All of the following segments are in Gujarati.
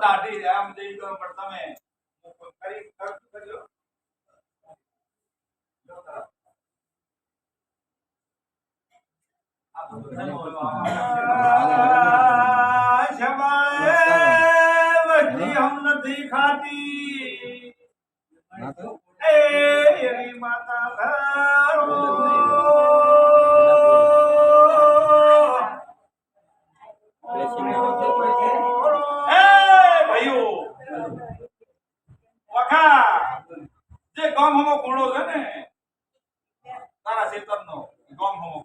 કાઢી આમ જઈ તો પણ તમે કરી ખર્ચ કર્યો હમ નથી ખાતી. એ માતા જે ગામ હમો કોણો છે ને તારા ખેતરનો ગામ હમો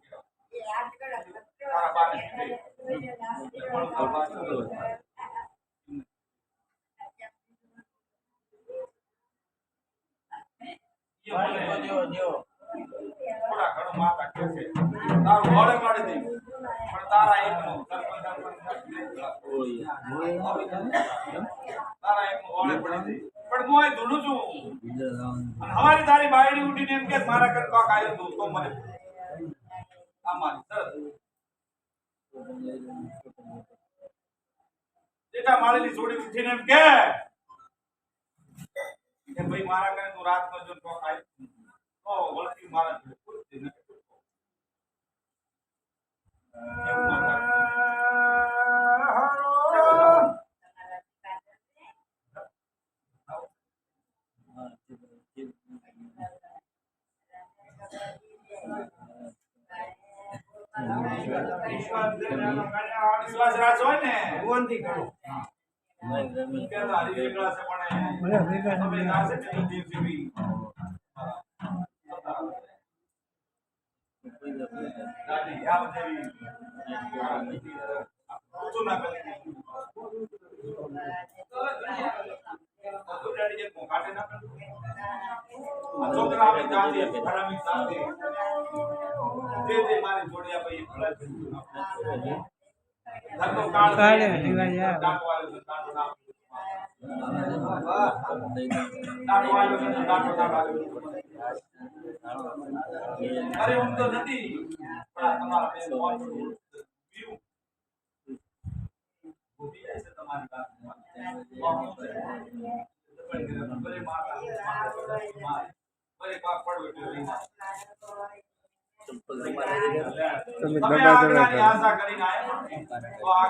થોડા ઘણું માતા કહે છે. તારું મોડે પાડી દે. પણ તારા સરપંચ સરપંચ તારા એકનું મોડે પડી દે અહીં ધૂણું છું અને તારી બાયડી ઉઠીને એમ કે મારા ઘર કોક આવ્યું હતું તો મને આ માળીની છોડી ઉઠીને એમ કે કે ભાઈ, મારા ઘરે તું રાત નો જો કોક આવ્યું તો વળતી મારા જોડે પૂછતી નથી દાદી, આમ જેવી. ઊંચું ના કરી. ડેડી જે કાઢે ના કરે. આ છોકરા આપણે જાતે હરામી જાતે. જે જે મારી જોડિયા ભાઈ ભલે છે. ધંધો કાળ કાળે હરીવાઈ આવે. દાંત વાળો છે, દાંત ના. દાંત વાળો ના અરે ઊંઘ તો નથી પણ આ તમારા બે છે તમારી બાપ પડવો. તમે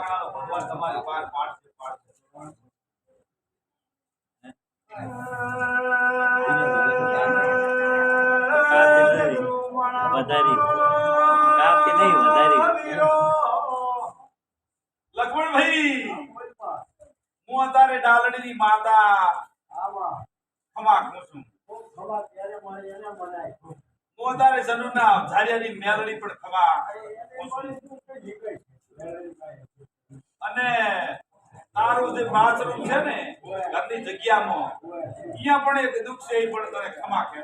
કરો. ભગવાન તમારી પાર પાડશે. વધારી. કાપી નહીં, વધારી. લક્ષ્મણભાઈ હું અત્યારે ડાલડીની માતા ખમા છું અત્યારે સનુના ઝારિયાની મેલડી પણ થવા અને તારું જે બાથરૂમ છે ને ઘરની જગ્યામાં અહીંયા પણ એક દુઃખ છે એ પણ તને ખમા કે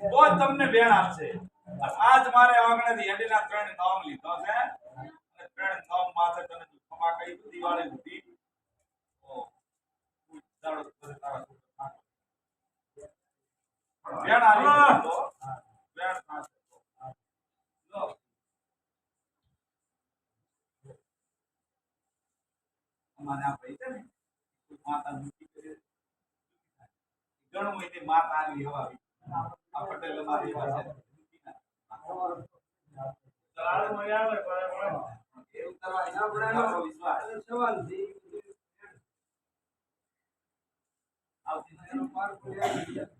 તો જ તમને બેણ આપશે આજ મારે આંગણેથી હેડીના ત્રણ નામ લીધો છે. અને ત્રણ નામ માથે તને ખમા કહી દિવાળી સુધી. બેણ આવી અમારે આ ભાઈ છે ને માતા દુઃખી કરે ઘણું એને માતા આવી હવા આ પટેલ અમારી એવા છે. એવું કરવાની ના પડે. આવતી.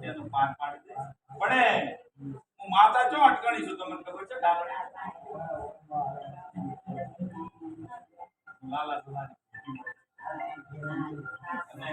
તેનું પાન પાડી દે પણ હું માતા ચો અટકણી છું તમને ખબર છે? લાલા લાલા અને